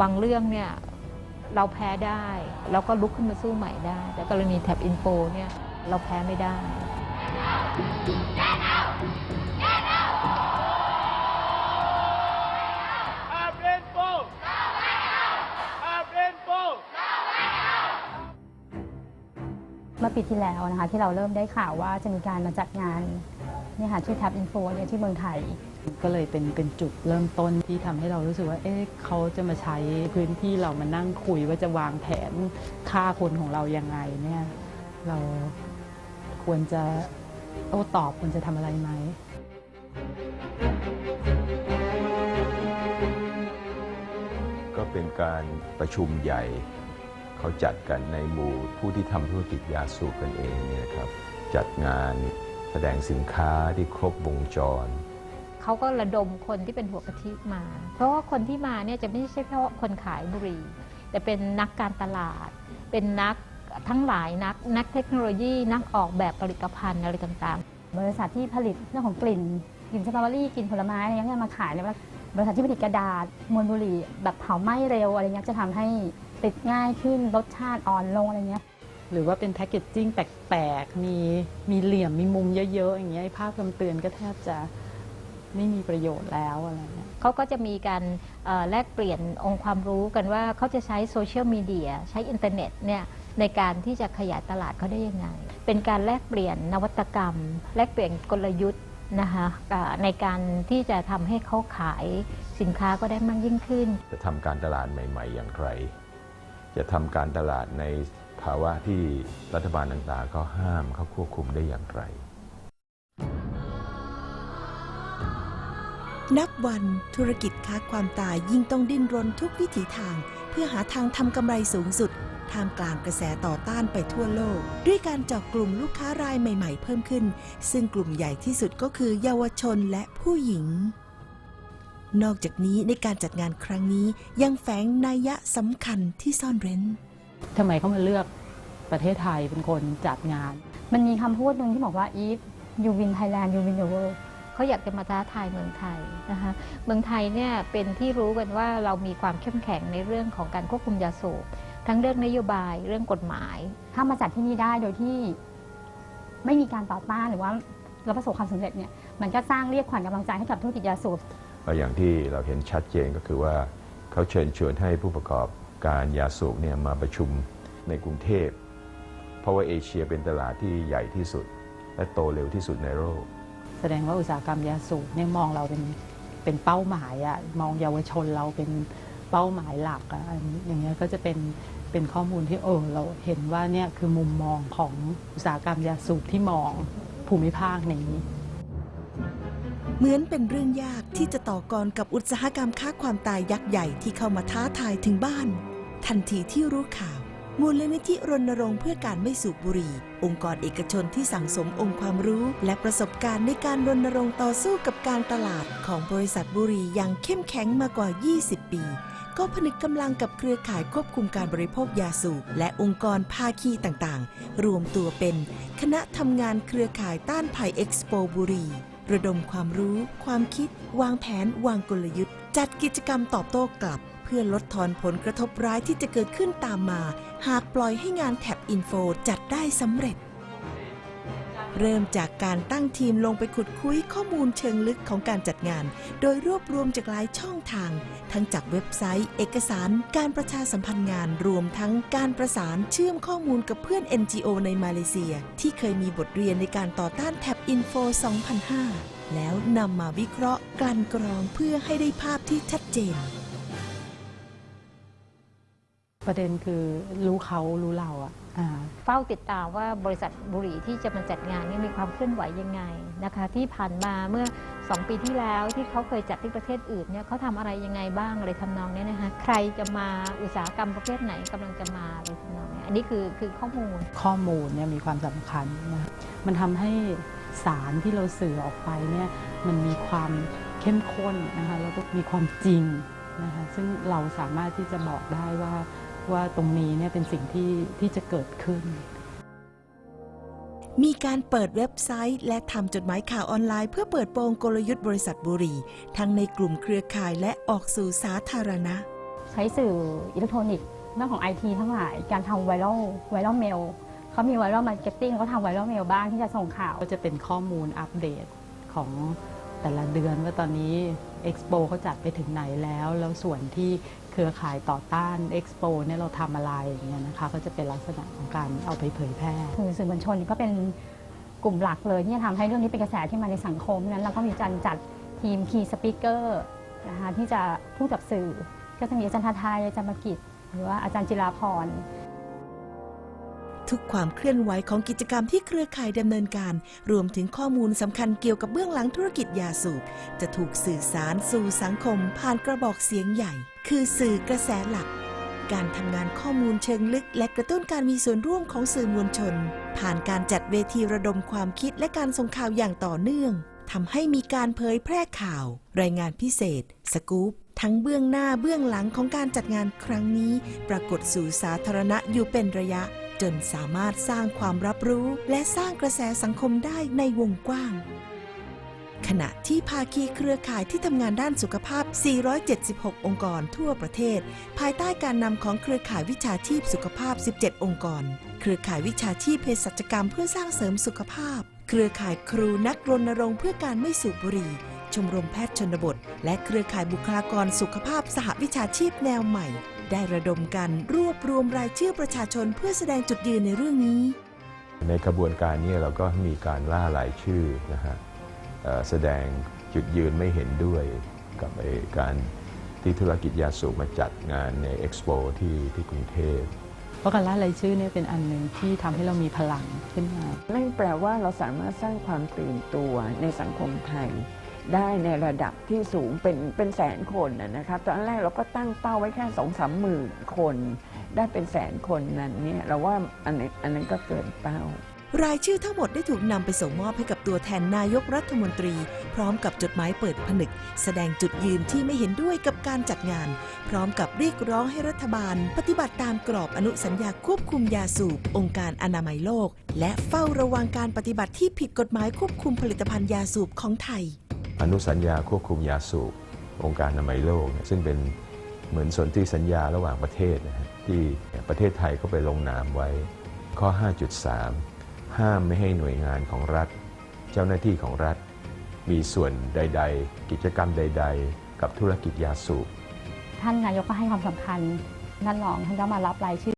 บางเรื่องเนี่ยเราแพ้ได้ เราก็ลุกขึ้นมาสู้ใหม่ได้ แต่กรณีแท็บอินโฟเนี่ยเราแพ้ไม่ได้ เมื่อปีที่แล้วนะคะที่เราเริ่มได้ข่าวว่าจะมีการมาจัดงานเนี่ยค่ะที่ Tab Info เนี่ยที่เมืองไทย ก็เลยเป็นเป็นจุดเริ่มต้นที่ทำให้เรารู้สึกว่า เอ๊ะเขาจะมาใช้พื้นที่เรามานั่งคุยว่าจะวางแผนฆ่าคนของเรายังไงเนี่ย เราควรจะโต้ตอบควรจะทำอะไรไหมก็เป็นการประชุมใหญ่เขาจัดกันในหมู่ผู้ที่ทำธุรกิจยาสูบกันเองเนี่ยนะครับ จัดงานแสดงสินค้าที่ครบวงจร เขาก็ระดมคนที่เป็นหัวกะทิมา เพราะว่าคนที่มาเนี่ยจะไม่ใช่แค่คนขายบุหรี่ แต่เป็นนักการตลาด เป็นนักทั้งหลายนักนักเทคโนโลยี นักออกแบบผลิตภัณฑ์อะไรต่างบริษัทที่ผลิตเรื่องของกลิ่นกลิ่นสตรอเบอรี่กลิ่นผลไม้อะไรเงี้ยมาขายเลยว่าบริษัทที่ผลิตกระดาษมวลบุหรี่แบบเผาไหม้เร็วอะไรเงี้ยจะทำให้ติดง่ายขึ้นรสชาติอ่อนลงอะไรเงี้ยหรือว่าเป็นแพคเกจจิ้งแปลกๆ มีมีเหลี่ยมมีมุมเยอะๆ อย่างเงี้ยไอ้ภาพคำเตือนก็แทบจะ ไม่มีประโยชน์แล้วอะไรเงี้ยเขาก็จะมีการแลกเปลี่ยนองค์ความรู้กันว่าเขาจะใช้โซเชียลมีเดียใช้อินเทอร์เน็ตเนี่ยในการที่จะขยายตลาดเขาได้ยังไง เป็นการแลกเปลี่ยนนวัตกรรม แลกเปลี่ยนกลยุทธ์นะคะในการที่จะทำให้เขาขายสินค้าก็ได้มากยิ่งขึ้น จะทำการตลาดใหม่ ๆ อย่างไร จะทำการตลาดในภาวะที่รัฐบาลต่างๆเขาห้ามเขาควบคุมได้อย่างไร นับวันธุรกิจค้าความตายยิ่งต้องดิ้นรนทุกวิถีทาง เพื่อหาทางทำกำไรสูงสุดท่ามกลางกระแสต่อต้านไปทั่วโลก ด้วยการเจาะกลุ่มลูกค้ารายใหม่ ๆ เพิ่มขึ้น ซึ่งกลุ่มใหญ่ที่สุดก็คือเยาวชนและผู้หญิง นอกจากนี้ในการจัดงานครั้งนี้ยังแฝงนัยยะสำคัญที่ซ่อนเร้นทำไมเขามาเลือกประเทศไทยเป็นคนจัดงาน มันมีคำพูดหนึ่งที่บอกว่า if you win Thailand you win the world เขาอยากจะมาท้าทายเมืองไทยนะคะเมืองไทยเนี่ยเป็นที่รู้กันว่าเรามีความเข้มแข็งในเรื่องของการควบคุมยาสูบทั้งเรื่องนโยบายเรื่องกฎหมาย ถ้ามาจัดที่นี่ได้โดยที่ไม่มีการต่อต้านหรือว่าเราประสบความสำเร็จเนี่ยมันก็สร้างเรียกขวัญกำลังใจให้กับธุรกิจยาสูบอย่างที่เราเห็นชัดเจนก็คือว่าเขาเชิญชวนให้ผู้ประกอบการยาสูบเนี่ยมาประชุมในกรุงเทพ เพราะว่าเอเชียเป็นตลาดที่ใหญ่ที่สุด และโตเร็วที่สุดในโลก แสดงว่าอุตสาหกรรมยาสูบเนี่ยมองเราเป็นเป็นเป้าหมายอะมองเยาวชนเราเป็นเป้าหมายหลักอะอันอย่างเงี้ยก็จะเป็นเป็นข้อมูลที่เออเราเห็นว่าเนี่ยคือมุมมองของอุตสาหกรรมยาสูบที่มองภูมิภาคนี้ เหมือนเป็นเรื่องยากที่จะต่อกรกับอุตสาหกรรมค้าความตายยักษ์ใหญ่ที่เข้ามาท้าทายถึงบ้าน ทันทีที่รู้ข่าว มูลนิธิรณรงค์เพื่อการไม่สูบบุหรี่ องค์กรเอกชนที่สั่งสมองค์ความรู้ และประสบการณ์ในการรณรงค์ต่อสู้กับการตลาดของบริษัทบุหรี่อย่างเข้มแข็งมากว่า 20 ปี ก็ผนึกกำลังกับเครือข่ายควบคุมการบริโภคยาสูบและองค์กรภาคีต่างๆ รวมตัวเป็น คณะทำงานเครือข่ายต้านภัยเอ็กซ์โปบุหรีระดมความรู้ ความคิด วางแผน วางกลยุทธ์ จัดกิจกรรมตอบโต้กลับ เพื่อลดทอนผลกระทบร้ายที่จะเกิดขึ้นตามมา หากปล่อยให้งานแท็บอินโฟจัดได้สำเร็จ เริ่มจากการตั้งทีมลงไปขุดคุยข้อมูลเชิงลึกของการจัดงาน โดยรวบรวมจากหลายช่องทาง ทั้งจากเว็บไซต์ เอกสาร การประชาสัมพันธ์งานรวมทั้งการประสานเชื่อมข้อมูลกับเพื่อน NGO ในมาเลเซีย ที่เคยมีบทเรียนในการต่อต้านแท็บอินโฟ2005แล้วนำมาวิเคราะห์กลั่นกรองเพื่อให้ได้ภาพที่ชัดเจน ประเด็นคือรู้เขารู้เราอะอ่า เฝ้าติดตามว่าบริษัทบุหรี่ที่จะมาจัดงานนี้มีความเคลื่อนไหวยังไงนะคะ ที่ผ่านมาเมื่อ 2 ปีที่แล้วที่เขาเคยจัดที่ประเทศอื่นเนี่ยเขาทำอะไรยังไงบ้างอะไรทำนองเนี้ยนะคะใครจะมาอุตสาหกรรมประเภทไหนกำลังจะมาอะไรทำนองเนี้ยอันนี้คือคือข้อมูล ข้อมูลเนี่ยมีความสำคัญนะมันทำให้สารที่เราสื่อออกไปเนี่ยมันมีความเข้มข้นนะคะแล้วก็มีความจริงนะคะซึ่งเราสามารถที่จะบอกได้ว่า ว่าตรงนี้เนี่ยเป็นสิ่งที่ที่จะเกิดขึ้น มีการเปิดเว็บไซต์ และทำจดหมายข่าวออนไลน์ เพื่อเปิดโปงกลยุทธ์บริษัทบุหรี่ทั้งในกลุ่มเครือข่ายและออกสู่สาธารณะสช้สื่ออิเล็กทรอนิกส์เรื่องของไอทีทั้งหลายการทำไวรัลไวรัลเมลเขามีไวรัลมาร์เก็ตติ้งเขาทำไวรัลเมลบ้างที่จะส่งข่าวก็จะเป็นข้อมูลอัปเดตของแต่ละเดือนว่าตอนนี้เอ็กซ์โปเขาจัดไปถึงไหนแล้ว แล้วส่วนที่ เครือข่ายต่อต้านเอ็กซ์โปเนี่ยเราทำอะไรอย่างเงี้ยนะคะก็จะเป็นลักษณะของการเอาไปเผยแพร่คือสื่อมวลชนก็เป็นกลุ่มหลักเลยที่จะทำให้เรื่องนี้เป็นกระแสที่มาในสังคมนั้นเราก็มีการจัดทีมคีย์สปิเกอร์นะคะที่จะพูดกับสื่อ ก็จะมีอาจารย์ทาทายอาจารย์มกิจ หรือว่าอาจารย์จิราพร ทุกความเคลื่อนไหวของกิจกรรมที่เครือข่ายดำเนินการ รวมถึงข้อมูลสำคัญเกี่ยวกับเบื้องหลังธุรกิจยาสูบ จะถูกสื่อสารสู่สังคม ผ่านกระบอกเสียงใหญ่ คือสื่อกระแสหลัก การทำงานข้อมูลเชิงลึก และกระตุ้นการมีส่วนร่วมของสื่อมวลชน ผ่านการจัดเวทีระดมความคิดและการส่งข่าวอย่างต่อเนื่องทำให้มีการเผยแพร่ข่าว รายงานพิเศษ สกู๊ปทั้งเบื้องหน้าเบื้องหลังของการจัดงานครั้งนี้ ปรากฏสู่สาธารณะอยู่เป็นระยะ จนสามารถสร้างความรับรู้และสร้างกระแสสังคมได้ในวงกว้าง ขณะที่ภาคีเครือข่ายที่ทำงานด้านสุขภาพ 476 องค์กรทั่วประเทศ ภายใต้การนำของเครือข่ายวิชาชีพสุขภาพ 17 องค์กร เครือข่ายวิชาชีพเภสัชกรรมเพื่อสร้างเสริมสุขภาพ เครือข่ายครูนักรณรงค์เพื่อการไม่สูบบุหรี่ชมรมแพทย์ชนบท และเครือข่ายบุคลากรสุขภาพสหวิชาชีพแนวใหม่ ได้ระดมกันรวบรวมรายชื่อประชาชนเพื่อแสดงจุดยืนในเรื่องนี้ ในกระบวนการนี้เราก็มีการล่ารายชื่อนะฮะเอ่อแสดงจุดยืนไม่เห็นด้วยกับไอ้การที่ธุรกิจยาสูบมาจัดงานในเอ็กซ์โปที่ที่กรุงเทพเพราะการล่ารายชื่อเนี่ยเป็นอันหนึ่งที่ทำให้เรามีพลังขึ้นมานั่นแปลว่าเราสามารถสร้างความตื่นตัวในสังคมไทย ได้ในระดับที่สูงเป็นเป็นแสนคนนะนะครับตอนแรกเราก็ตั้งเป้าไว้แค่สองสามหมื่นคน ได้เป็นแสนคนนั้นเนี่ยเราว่าอันนั้อันนั้นก็เกินเป้ารายชื่อทั้งหมดได้ถูกนำไปส่งมอบให้กับตัวแทนนายกรัฐมนตรี พร้อมกับจดหมายเปิดผนึก แสดงจุดยืนที่ไม่เห็นด้วยกับการจัดงาน พร้อมกับเรียกร้องให้รัฐบาล ปฏิบัติตามกรอบอนุสัญญาควบคุมยาสูบ องค์การอนามัยโลก และเฝ้าระวังการปฏิบัติที่ผิดกฎหมายควบคุมผลิตภัณฑ์ยาสูบของไทย อนุสัญญาควบคุมยาสูบองค์การอนามัยโลก ซึ่งเป็นเหมือนสนธิสัญญาระหว่างประเทศนะฮะที่ประเทศไทยก็ไปลงนามไว้ ข้อ 5.3 ห้ามไม่ให้หน่วยงานของรัฐ เจ้าหน้าที่ของรัฐ มีส่วนใด ๆ กิจกรรมใด ๆ กับธุรกิจยาสูบท่านนายกก็ให้ความสำคัญท่านรองท่านก็มารับรายชื่อ